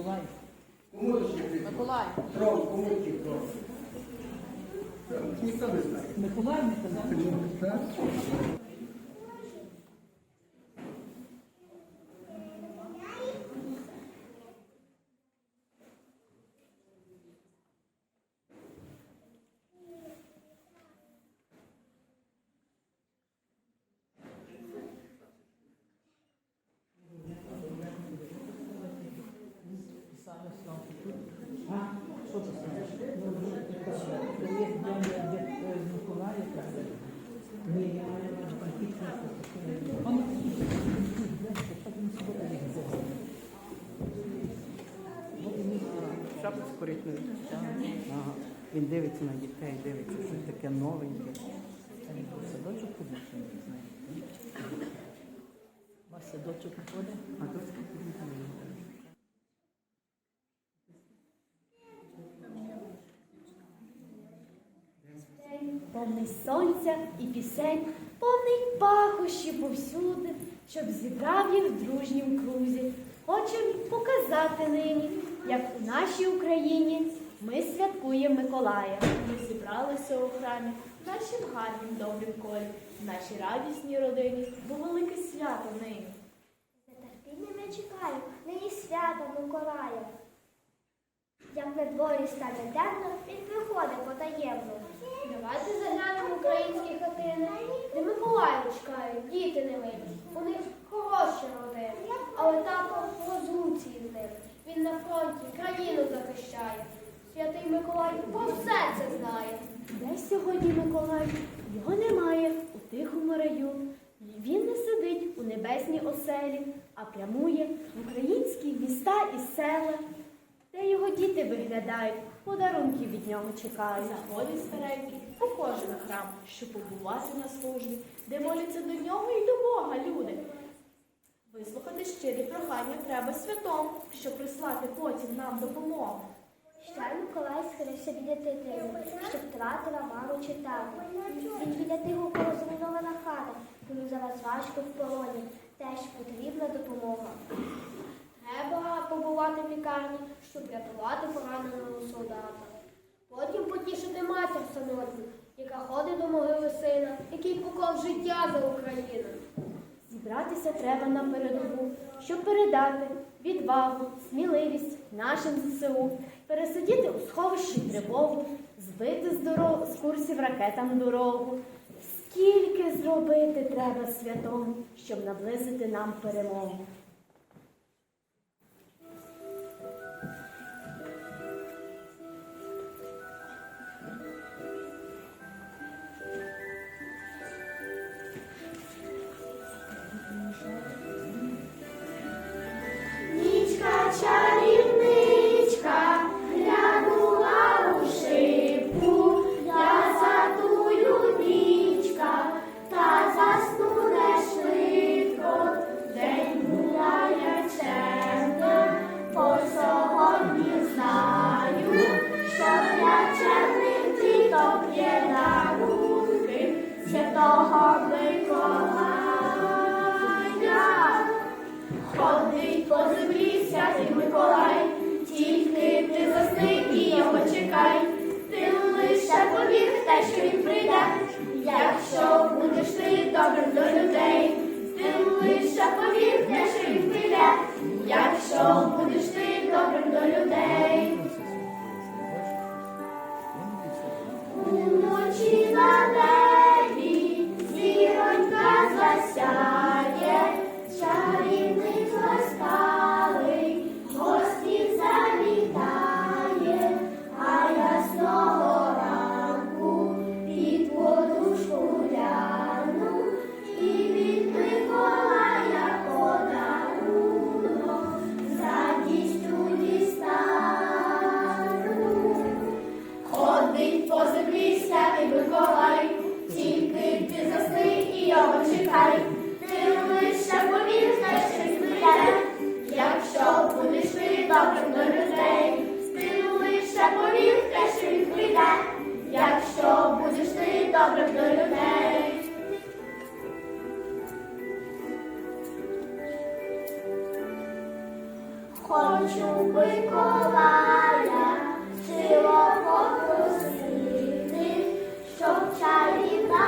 Миколай. Кому ще Миколай. Трон, кому ті трон? Ніхто не знає. Миколай не казав. Саме слава. А, що це саме? Є день від Миколая, каже. Ні, я маю на увазі Он Коричневу. Ага. Він дивиться на дітей, дивиться, що таке новеньке. садочок ходить, що не знаю. У вас садочок не ходить? А тут скільки? Повний сонця і пісень, повний пахощів повсюди, щоб зібрав їх в дружнім крузі. Хочем показати нині, як у нашій Україні ми святкуємо Миколая. Ми зібралися у храмі в нашім гарнім добрім колі, в нашій радісній родині, бо велике свято нині. З нетерпінням я чекаю нині свята Миколая. Як на дворі стане темно, він приходить потаємно. Давайте заглянемо в українські хатини, де Миколая чекають, діти не милі. У них хороші родини, але тато розлуці з ними. Він на фронті країну захищає. Святий Миколай про все це знає. Де сьогодні Миколай? Його немає у тихому раю. Він не сидить у небесній оселі, а прямує в українські міста і села, де його діти виглядають, подарунки від нього чекають. Заходить старенький у кожен храм, щоб побувати на службі, де моляться до нього і до Бога люди. Вислухати щирі прохання треба святому, щоб прислати потім нам допомогу. Щай Миколай схилився біля дитини, що втратила маму чи тата. Він біля тихого розруйнована хата, йому зараз важко в полоні, теж потрібна допомога. Треба побувати в лікарні, щоб рятувати пораненого солдата. Потім потішити матір самотню, яка ходить до могили сина, який поклав життя за Україну. Зібратися треба на передову, щоб передати відвагу, сміливість нашим ЗСУ, пересидіти у сховищі тривогу, збити з, дорог, з курсів ракетам дорогу. Скільки зробити треба святому, щоб наблизити нам перемогу. Уночі за небі Хочу Миколая, сило попросити, щоб чарівна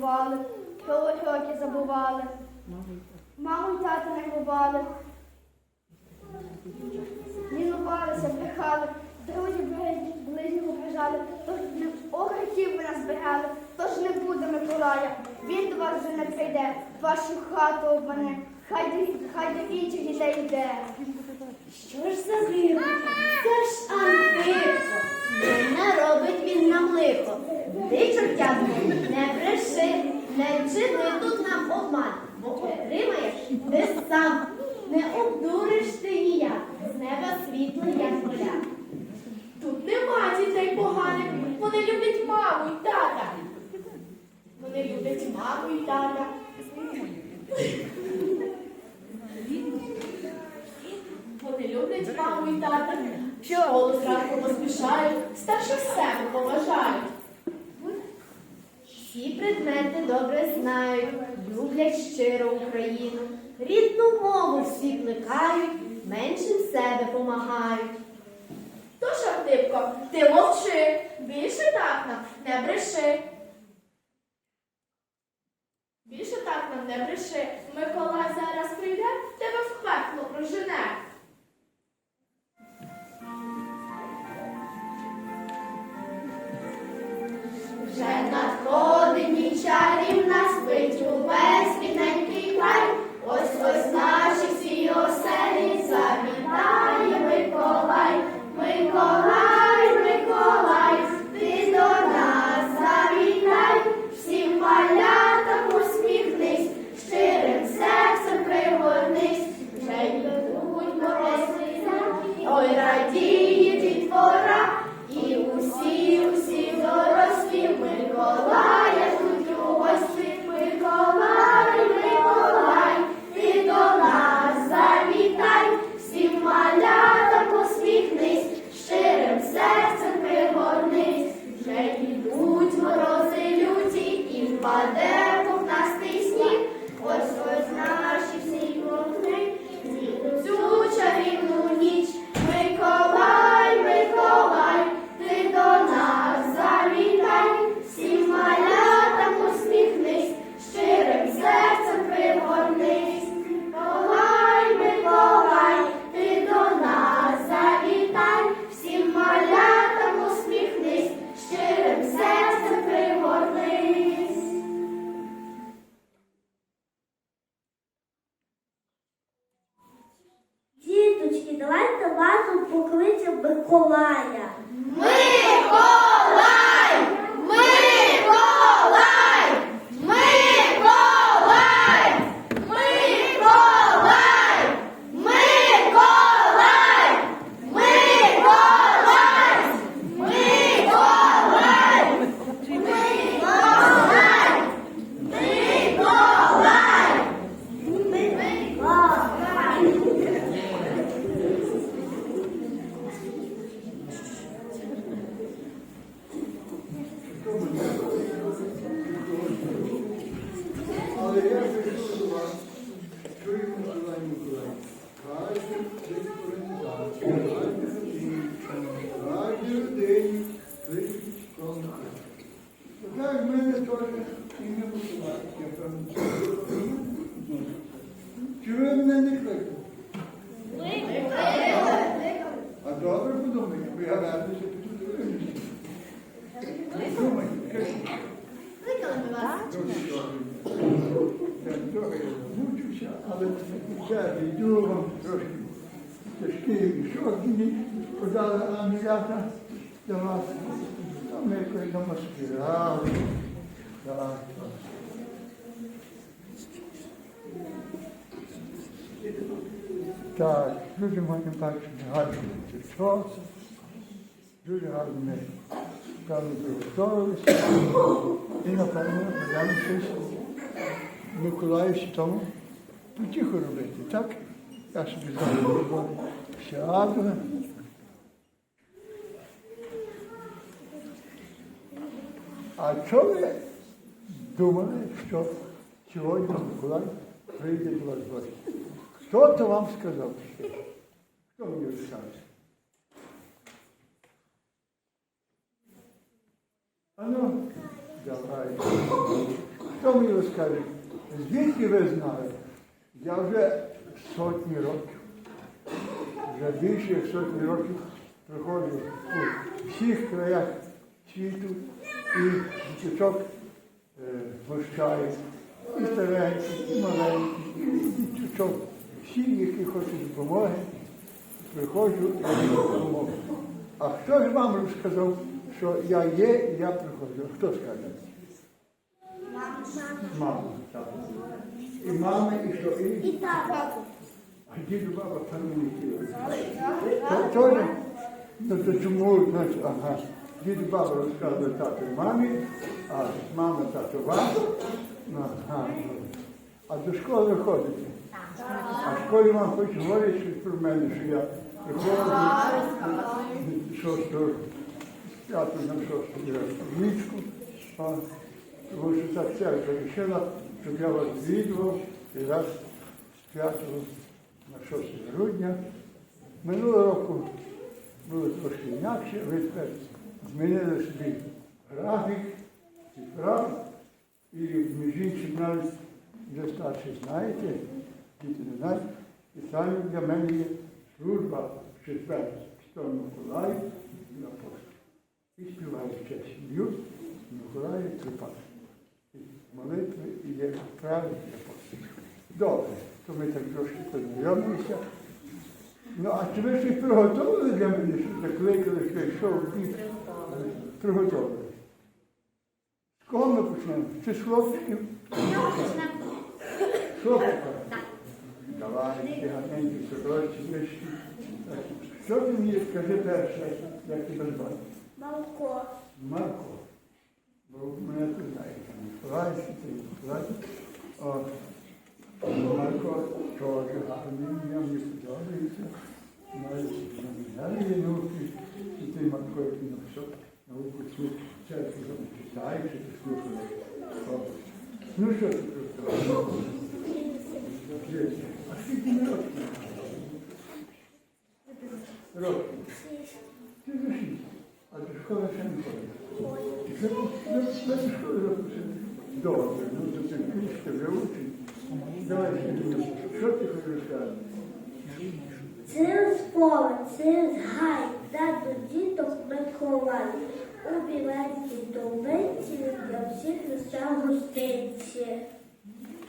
працювали, про уроки забували. Маму й тата нервували. Лінувалися, брехали, друзів ближніх ображали, тож не окриків ви нас збирали, тож не буде Миколая. Він до вас вже не прийде, вашу хату обмане, хай, до- хай до інших дітей йде. Що ж за гірко? Це ж Антипко. Не робить він нам лихо. Ти, чортятко, не бреши, не чини тут нам обман, бо отримаєш ти сам. Не обдуриш ти ніяк, з неба світло, як поля. Тут нема дітей поганих. Вони люблять маму і тата. Вони люблять маму і тата. Вони люблять маму і тата. Школу зранку поспішають, старших себе поважають. Предмети добре знають, люблять щиро Україну. Рідну мову всі плекають, меншим себе помагають. Тож, Артипко, ти мовчи, більше так нам не бреши. Більше так нам не бреши. Миколай зараз прийде, тебе в пекло прожене. Так, дуже мене бачить гарно часу. Дуже гарно ми справді приготувалися. І напевно будемо щось Миколаївські тому потіху робити, так? Я собі зараз сяду. А що ви думали, що сьогодні Миколай прийде до вас? Хто то вам сказав? ще? Хто мені розкаже? А ну, давай. Хто мені розкаже? Звідки ви знали? Я вже сотні років, вже більше як сотні років приходжу у всіх краях світу і діточок е, гощаю, і стареньких, і маленьких, і діточок, всі, які хочуть допомоги, приходжу і допомогу. А хто ж вам розказав, що я є я приходжу? Хто скаже? Мама. І мама, і що? І, І так. а діду баба там не То? Ну то чому, значить, ага. Діду баба розказує тату і мамі, а мама тату вам. Ага. А до школи ходите? А в школі вам хоч говорять щось про мене, що я приходжу п'яту на шосту річку, а тому що ця церква рішила, щоб я вас відвідував і раз з 5 на 6 грудня. Минулого року було трошки інакше, ви тепер змінили собі графік, цифра, і між іншим навіть вже старші знаєте, діти не знають, і саме для мене є служба в четвер Святого Миколаю і апостол. І співаю ще сім'ю Трипак. І молитви і є правильні апостол. Добре, то ми так трошки познайомилися. Ну, а чи ви щось приготували для мене, що закликали, що йшов бік? Приготували. З кого ми почнемо? Чи з хлопчиків? Хлопчика? Гарненькі, сорочі, вишки. Що ти мені скажи перше, як тебе звати? Малко. Марко. Бо мене тут знаєте, Миколай, ти. О, Марко теж гарний, я мені подобається. Маю номінальні науки, і ти, Марко, який написав науку цю церкву читаєш, ти слухаєш. Ну що ти просто? Ми років? Ти за шість, а до школи ще не ходиш. Ви до школи. Добре, ну то ти книжки вивчить. Давай, Сергій, що ти хочеш сказати? Через поле, через гай, де до діток Миколай. У біленькій долиці для всіх несе гостинці.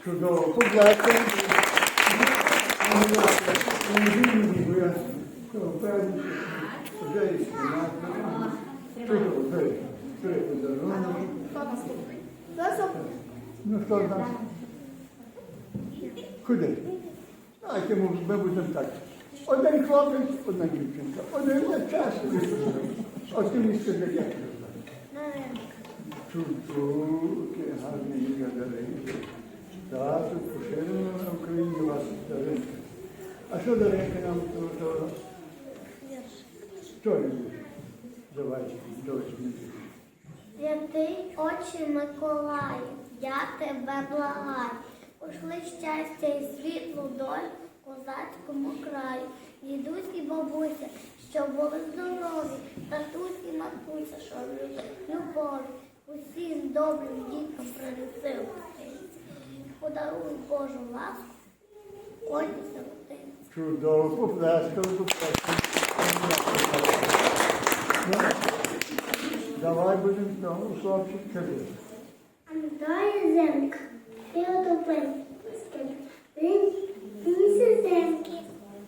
Чудово, подякуємо. Ну, хто нас? Куди? Давайте ми, будемо так. Один хлопець, одна дівчинка. Один час. От ти мені скажи, як ім'я Даринка. Так, тут поширено на Україні вас Даринка. А що Даринка нам приготувала? Що любиш? Давай, дочь. Святий очі Миколаю, я тебе благаю. Пошли щастя і світлу доль козацькому краю. Дідусь і бабуся, що були здорові, татусь і матуся, що любові. Усім добрим діткам принеси. Подаруй Божу ласку, кожній сиротині. Чудово, поплескали. Ну, Давай будемо знову, хлопчик, кажи. Антоє земка, Феодопин, він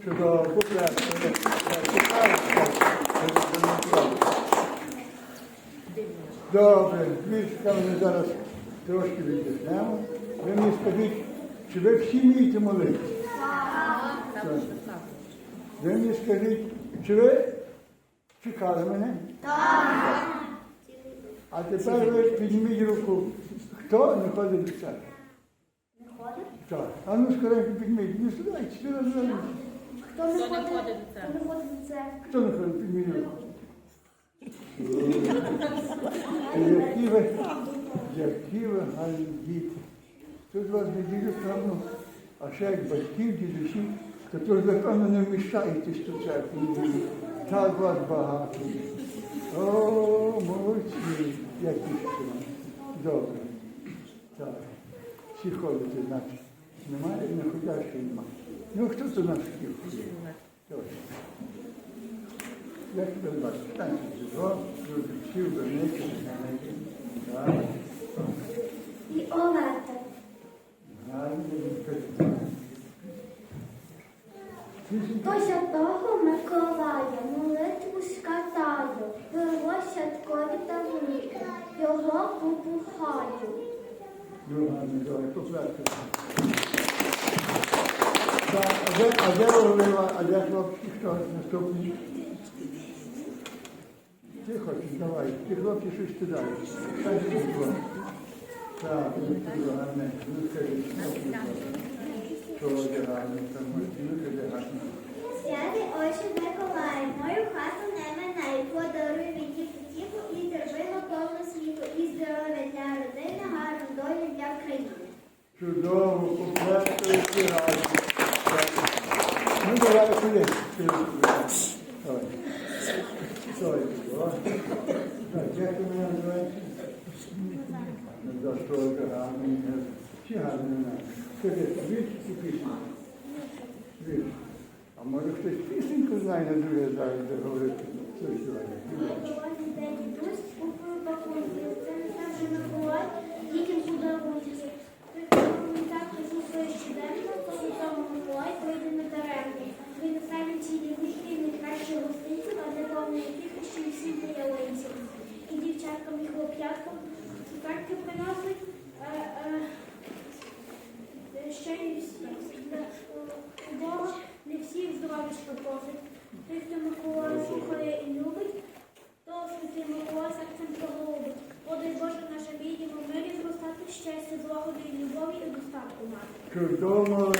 Чудово, поплескали. Добре, вічка ми зараз трошки віддихнемо. Ви мені скажіть, чи ви всі вмієте молитися? Так. Ви мені скажіть, чи ви чекали мене? Так. А тепер ви підніміть руку. Хто не ходить до церкви? Не ходить? Так. А ну скоренько підніміть. Не сідайте, сюди розверніть. Хто не ходить? Хто не ходить до церкви? Хто не ходить, підніміть руку. Які ви, які ви гарні діти. Тут вас неділю певно, а ще як батьків, дідусів, то напевно, не вміщаєтесь церкву. неділю. Так вас багато. О, молодці, які ще. Добре. Так. Всі ходите, значить. Немає, не ходящих немає. Ну хто тут нас? Добре. Як тебе бачиш? Танці зіро, люди всі вернуться. Так. І Олета. Гарно. До святого Миколая молитву скатаю, його святкові дарунки, його побухаю. А де, Орлива, а де хлопці, хто наступний? Тихо, давай, ті хлопці щось кидають. Так, тихо. Так, ну, тихо, гарне. Ну, скажи, що там, ну, скажи гарно. Святий Отче Миколай, мою хату не минай, подаруй мені потіху і торбину повну світу, і здоров'я для родини, гарну долю для країни. Чудово, всі разом. Так. Ну, давай сюди. Давай. О. Так, як ти мене називаєш? За що гарний? Чи гарний мене? Скажи, вірш чи пісню? Вірш. А може хтось пісеньку знає, не дуже зараз де говорити. Що сьогодні? Миколай, де дідусь, купую пакунки, це не так же Миколай, дітям подарунки. Так, кажу своє щоденно, коли тому Миколай прийде на даремно. Він останній цілі вихід, найкраще гостинцю, а для повної тихо, що й всім появиться. І дівчаткам, і хлоп'яткам цукерки приносить, е, е, ще й. Бога не всіх здоров'ячка просить. Той, хто Миколая слухає і любить, то святий Микола серцем поголубить. Подай Боже наше відімо мирі зростати щастя, злагоди і любові і достатку мати. Чудово.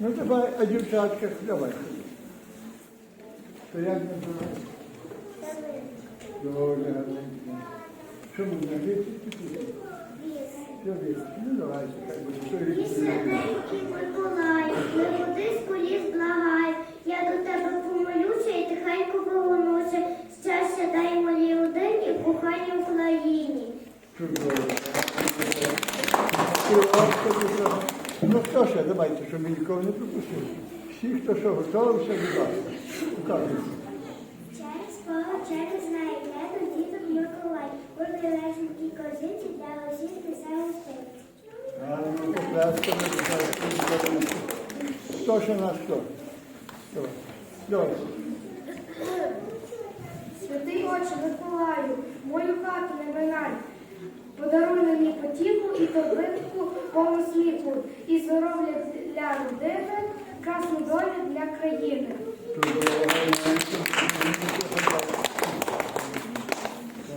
Ну давай, а дівчатка, давай. То як називається? Дуже гарно. Ми на вісі? Що? Ну давайте, хай буде. І святенький Миколай, не з коліс благай. Я до тебе помолюся і тихенько повернуся. Щастя дай моїй родині, коханій Україні. Ну хто ще, давайте, щоб ми нікого не пропустили. Всі, хто що готовий, все, будь ласка. Через поле, через знає, де Миколай. Кожний лесенький козиці для усіх несе гостей. Хто ще нас хто? Давай. Давай. Святий Отче Миколаю, мою хату не минай. Подаруй мені потіху і торбинку повну світлу, і здоров'я для родини, красну долю для країни. Чудово, гарненько.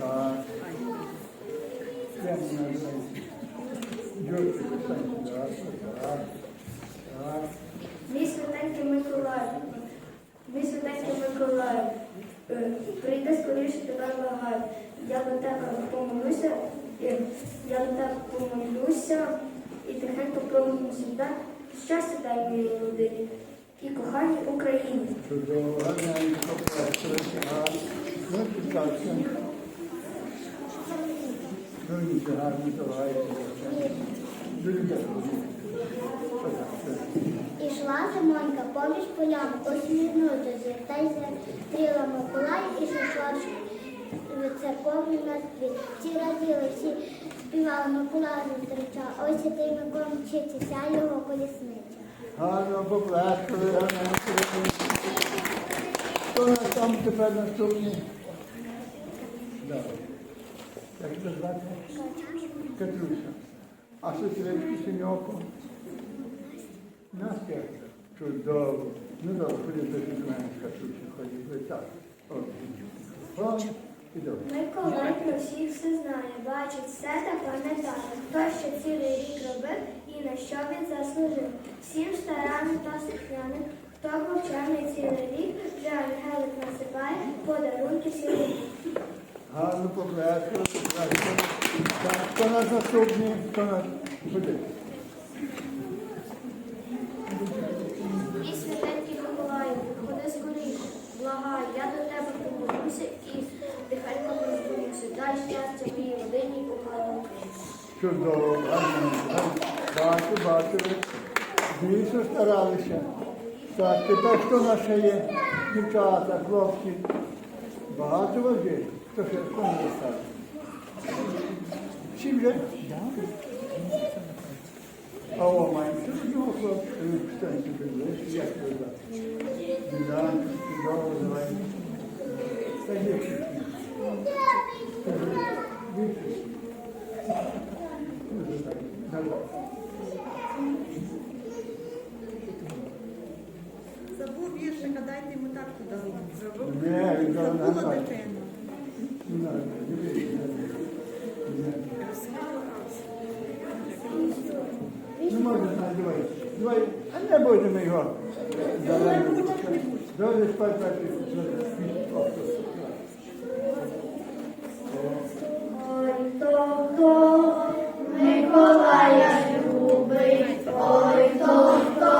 Так. Як називається? Юрчик, Олександр, так, так, так. Мій святенький Миколай, мій святенький Миколай, е, прийди скоріше тебе благаю. Я до тебе помолюся, е, я до тебе помолюся і тихенько промовлюся. Дай щастя дай моїй родині і коханій Україні. Чудово, гарненько, попляскали, гарно. Ну, нічого, гарно, давайте. Дуже дякую. Ішла зимонька поміж полями, усміхнута звертайся стріла Миколай і шашлачки церковні на світ. Всі всі Співала Миколая зустріча, ось святий Микола мчиться, вся його колісниця. Гарно поплескали, гарно. Хто нас там тепер наступний? Да. Як тебе звати? Катруся. А сестрички Синьоко? Настя? Чудово. Ну добре, ходіть до мене Катрусі, ходіть. Ви так. От. О, і. Миколай про всіх все знає, бачить все та пам'ятає, хто що цілий рік робив і на що він заслужив. Всім старанним та слухняним, хто був цілий рік, вже ангелик насипає, подарунки сьогодні. Гарно. Так, хто нас наступний? Хто нас? Ходи. І святенький Миколаю, ходи скоріше, благаю, я до тебе помолюся і тихенько розбудуся. Дай щастя моїй родині і коханому. Чудово, гарно. Бачу, бачу. Дійсно старалися. Так, тепер хто ще є? Дівчата, хлопці. Багато вас є. Хто ще хто не став? Всі вже? А о, маємо ще одного хлопчика. Ви встаньте, приближте, як ви звати? Ділянка, чудово, давай. Та є ще. Дівчинки. Давай. Забув віршика, дайте йому так подарунок. Забув. Ні, він зараз Забула нормально. дитину. Не надо, дивись, не надо. Не можна, знати, давай. Давай, а не будемо його. Давай. Добре, спать, Ой, то, хто Миколая любить, ой, то, хто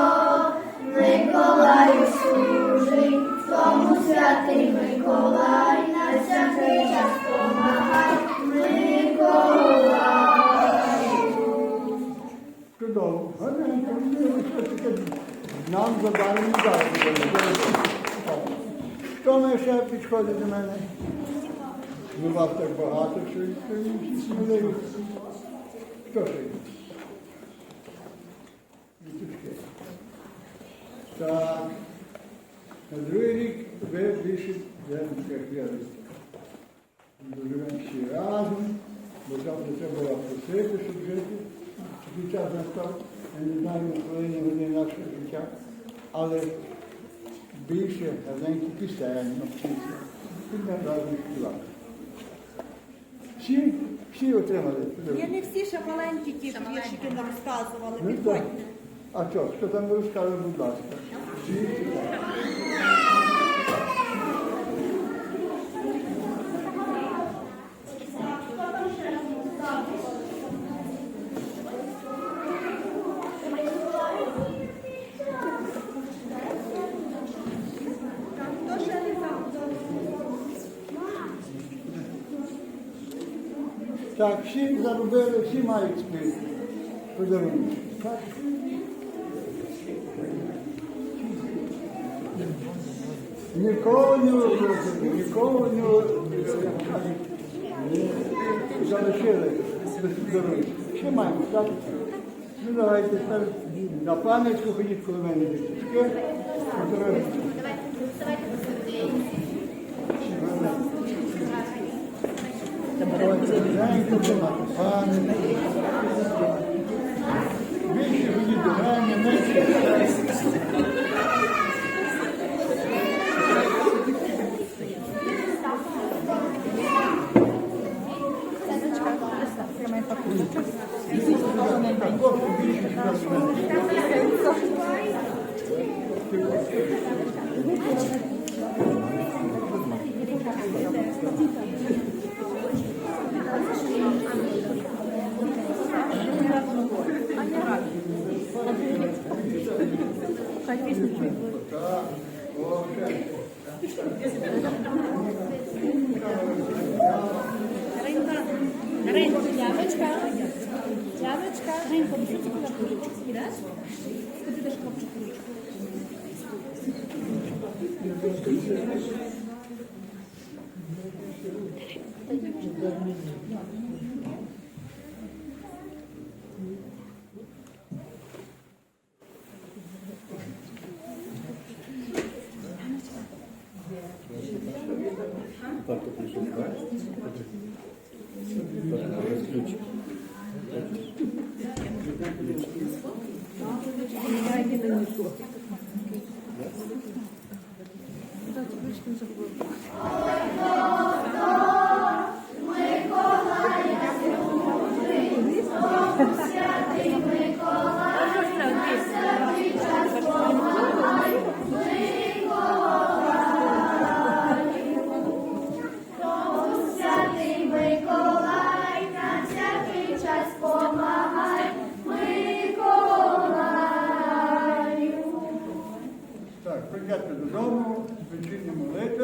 Миколаю служить, тому святий Миколай, на всякий час помагай, Миколай. Чудово. Гарненько, ну, що таке нам задали не дали. Хто ще підходить до мене? Ну, вас так багато, що всі сміливі. Хто ще є? Так. На другий рік ви більше як я Живемо всі разом, бо завтра треба було просити, щоб жити. Час настав, я не знаю, коли не вони наше життя, але більше гарненькі пісень навчився і разом співати. Всі, всі отримали. Є не всі ще маленькі ті віршики нам розказували. Ну, Підходьте. А що, що там розказує, будь ласка? Всі Так, всі заробили, всі мають спити. Подарунки. Так? Нікого не випустили, нікого не залишили. Ще маємо, так? Ну давайте тепер на пам'ятку ходіть коло мене діточки. Подарунки. Давайте, знаєте, це Wtedy też kopczy króliczku.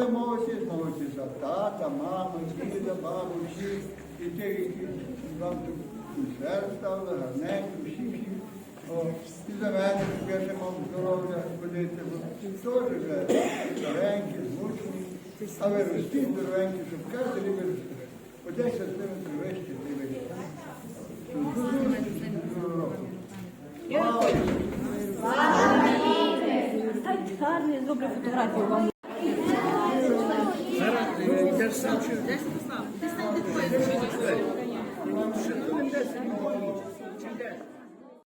Молитесь, молитесь за тата, маму, діда, бабу, всіх, і тих, які вам тут ставили, гарненько, всі, всі. І за мене, я ще мав здоров'я ходити, бо теж вже старенькі, змучені, а ви ростіть здоровенькі, щоб кожен рік виросте. Одесь сантиметр вище, ти вище. До зустрічі, до року. Станьте зроблю фотографію вам. Десять.